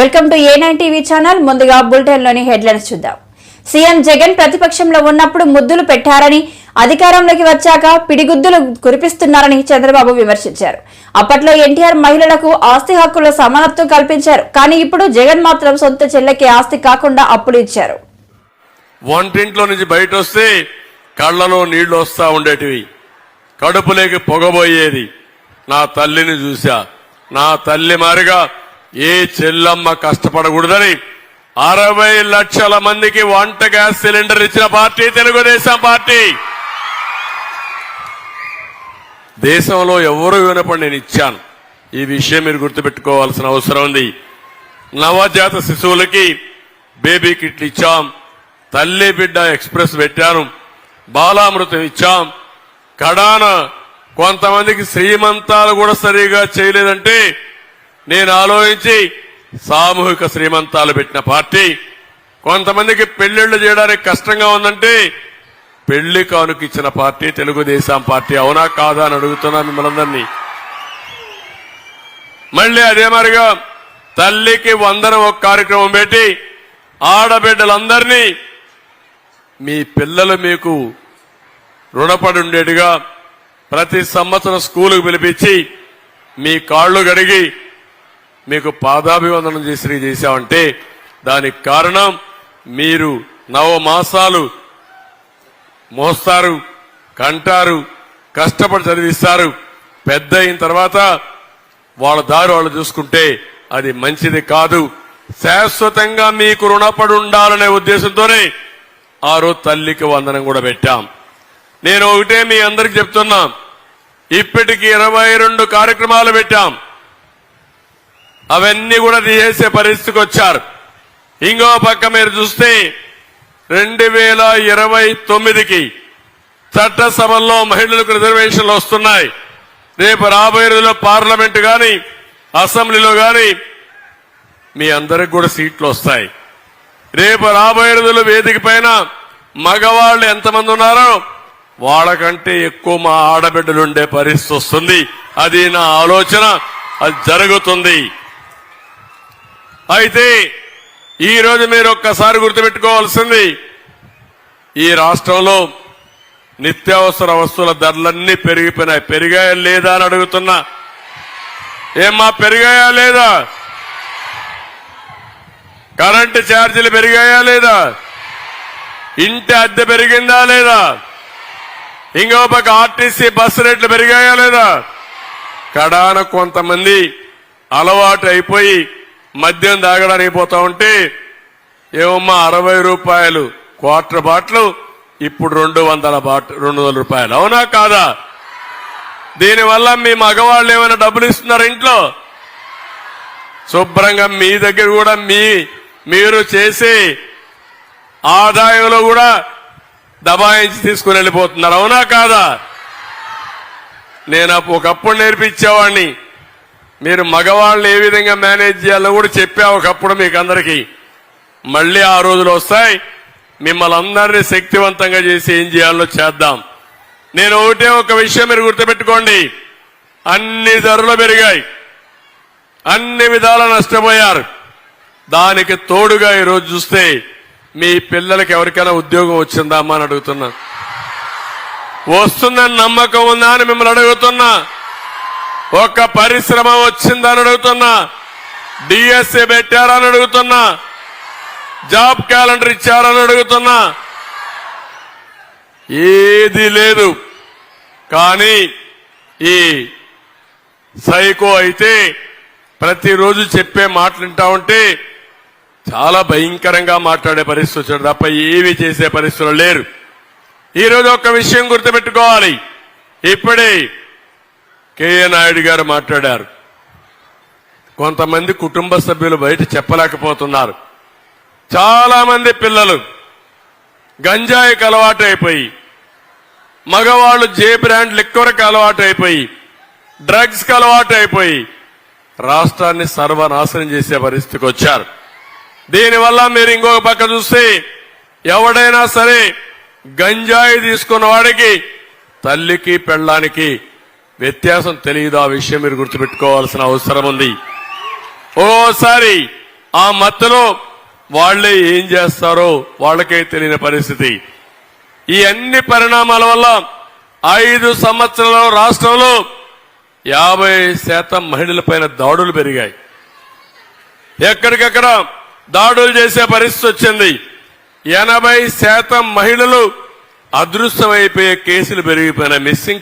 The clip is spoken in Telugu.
Welcome to A nine TV channel. ముందుగా బులెటిన్లోని హెడ్లైన్స్ చూద్దాం. సీఎం జగన్ ప్రతిపక్షంలో ఉన్నప్పుడు ముద్దులు పెట్టారని అధికారంలోకి వచ్చాక పిడిగుద్దులు కురిపిస్తున్నారని చంద్రబాబు విమర్శించారు. అప్పట్లో ఎన్టీఆర్ మహిళలకు ఆస్తి హక్కుల సమానత్వం కల్పించారు. కానీ ఇప్పుడు జగన్ మాత్రం సొంత చెల్లెకి ఆస్తి కాకుండా అప్పులు ఇచ్చారు. వంటింట్లో నుంచి బయట వస్తే కళ్ళలో నీళ్ళు వస్తా ఉండేటివి. కడుపులోకి పొగబోయేది నా తల్లిని చూశా. నా తల్లి మారిగా ఏ చెల్లమ్మ కష్టపడకూడదని అరవై లక్షల మందికి వంట గ్యాస్ సిలిండర్ ఇచ్చిన పార్టీ తెలుగుదేశం పార్టీ. దేశంలో ఎవరు వినపడి నేను ఇచ్చాను. ఈ విషయం మీరు గుర్తుపెట్టుకోవాల్సిన అవసరం ఉంది. నవజాత శిశువులకి బేబీ కిట్లు ఇచ్చాం. తల్లి బిడ్డ ఎక్స్ప్రెస్ పెట్టాను. బాలామృతం ఇచ్చాం. కడాన కొంతమందికి శ్రీమంతాలు కూడా సరిగా చేయలేదంటే నేను ఆలోచించి సామూహిక శ్రీమంతాలు పెట్టిన పార్టీ. కొంతమందికి పెళ్ళిళ్ళు చేయడానికి కష్టంగా ఉందంటే పెళ్ళి కానుక ఇచ్చిన పార్టీ తెలుగుదేశం పార్టీ. అవునా కాదా అని అడుగుతున్నా మిమ్మల్ని మళ్ళీ అదే మరిగా తల్లికి వందనం ఒక కార్యక్రమం పెట్టి ఆడబిడ్డలందరినీ మీ పిల్లలు మీకు రుణపడి ఉండేట్టుగా ప్రతి సంవత్సరం స్కూలుకు పిలిపించి మీ కాళ్ళు గడిగి మీకు పాదాభివందనం చేసి చేశామంటే దానికి కారణం మీరు నవమాసాలు మోస్తారు కంటారు కష్టపడి చదివిస్తారు. పెద్ద అయిన తర్వాత వాళ్ళ దారి వాళ్ళు చూసుకుంటే అది మంచిది కాదు. శాశ్వతంగా మీకు రుణపడి ఉండాలనే ఉద్దేశంతోనే ఆ రోజు తల్లికి వందనం కూడా పెట్టాం. నేను ఒకటే మీ అందరికి చెప్తున్నా. ఇప్పటికి ఇరవై రెండు కార్యక్రమాలు పెట్టాం. అవన్నీ కూడా తీసేసే పరిస్థితికి వచ్చారు. ఇంకో పక్క మీరు చూస్తే రెండు వేల ఇరవై తొమ్మిదికి చట్టసభల్లో మహిళలకు రిజర్వేషన్లు వస్తున్నాయి. రేపు రాబోయే రోజుల్లో పార్లమెంట్ గాని అసెంబ్లీలో గాని మీ అందరికి కూడా సీట్లు వస్తాయి. రేపు రాబోయే రోజుల్లో వేదిక పైన మగవాళ్ళు ఎంతమంది ఉన్నారో వాళ్ళకంటే ఎక్కువ మా ఆడబిడ్డలు ఉండే పరిస్థితి వస్తుంది. అది నా ఆలోచన. అది జరుగుతుంది. అయితే ఈరోజు మీరు ఒక్కసారి గుర్తుపెట్టుకోవాల్సింది ఈ రాష్ట్రంలో నిత్యావసర వస్తువుల ధరలన్నీ పెరిగిపోయినాయి. పెరిగాయా లేదా అని అడుగుతున్నా. ఏమ్మా పెరిగాయా లేదా? కరెంటు ఛార్జీలు పెరిగాయా లేదా? ఇంటి అద్దె పెరిగిందా లేదా? ఇంకో పక్క ఆర్టీసీ బస్సు రేట్లు పెరిగాయా లేదా? కడాన కొంతమంది అలవాటు అయిపోయి మద్యం తాగడానికి పోతా ఉంటే ఏమమ్మా అరవై రూపాయలు క్వార్టర్ బాట్లు ఇప్పుడు రెండు వందల బాట్ రెండు వందల రూపాయలు. అవునా కాదా? దీనివల్ల మీ మగవాళ్ళు ఏమైనా డబ్బులు ఇస్తున్నారు ఇంట్లో? శుభ్రంగా మీ దగ్గర కూడా మీ మీరు చేసే ఆదాయంలో కూడా దబాయించి తీసుకుని వెళ్ళిపోతున్నారు. అవునా కాదా? నేను ఒకప్పుడు నేర్పించేవాడిని. మీరు మగవాళ్ళు ఏ విధంగా మేనేజ్ చేయాలో కూడా చెప్పా ఒకప్పుడు మీకు అందరికీ మళ్ళీ ఆ రోజులు వస్తాయి. మిమ్మల్ని అందరినీ శక్తివంతంగా చేసి ఏం చేయాలో చేద్దాం. నేను ఒకటే ఒక విషయం మీరు గుర్తుపెట్టుకోండి. అన్ని ధరలు పెరిగాయి. అన్ని విధాలు నష్టపోయారు. దానికి తోడుగా ఈరోజు చూస్తే మీ పిల్లలకి ఎవరికైనా ఉద్యోగం వచ్చిందా అని అడుగుతున్నా. వస్తుందని నమ్మకం ఉందా అని మిమ్మల్ని అడుగుతున్నా. ఒక పరిశ్రమ వచ్చిందని అడుగుతున్నా. డిఎస్ఏ పెట్టారని అడుగుతున్నా. జాబ్ క్యాలెండర్ ఇచ్చారని అడుగుతున్నా. ఏది లేదు. కానీ ఈ సైకో అయితే ప్రతిరోజు చెప్పే మాటలు వింటా ఉంటే చాలా భయంకరంగా మాట్లాడే పరిస్థితి వచ్చాడు. తప్ప ఏమి చేసే పరిస్థితులు లేరు. ఈరోజు ఒక విషయం గుర్తుపెట్టుకోవాలి. ఇప్పుడే కేఏ నాయుడు గారు మాట్లాడారు. కొంతమంది కుటుంబ సభ్యులు బయట చెప్పలేకపోతున్నారు. చాలా మంది పిల్లలు గంజాయికి అలవాటు అయిపోయి మగవాళ్ళు జే బ్రాండ్ లిక్వర్కి అలవాటు అయిపోయి డ్రగ్స్కి అలవాటు అయిపోయి రాష్ట్రాన్ని సర్వనాశనం చేసే పరిస్థితికి వచ్చారు. దీనివల్ల మీరు ఇంకొక పక్క చూస్తే ఎవడైనా సరే గంజాయి తీసుకున్న వాడికి తల్లికి పెళ్ళానికి వ్యత్యాసం తెలియదు ఆ విషయం మీరు గుర్తుపెట్టుకోవాల్సిన అవసరం ఉంది. ఓసారి ఆ మత్తులో వాళ్ళే ఏం చేస్తారో వాళ్ళకే తెలియని పరిస్థితి. ఈ అన్ని పరిణామాల వల్ల ఐదు సంవత్సరాల రాష్ట్రంలో యాభై శాతం మహిళలపైన దాడులు పెరిగాయి. ఎక్కడికక్కడ దాడులు చేసే పరిస్థితి వచ్చింది. ఎనభై శాతం మహిళలు అదృశ్యమైపోయే కేసులు పెరిగిపోయిన మిస్సింగ్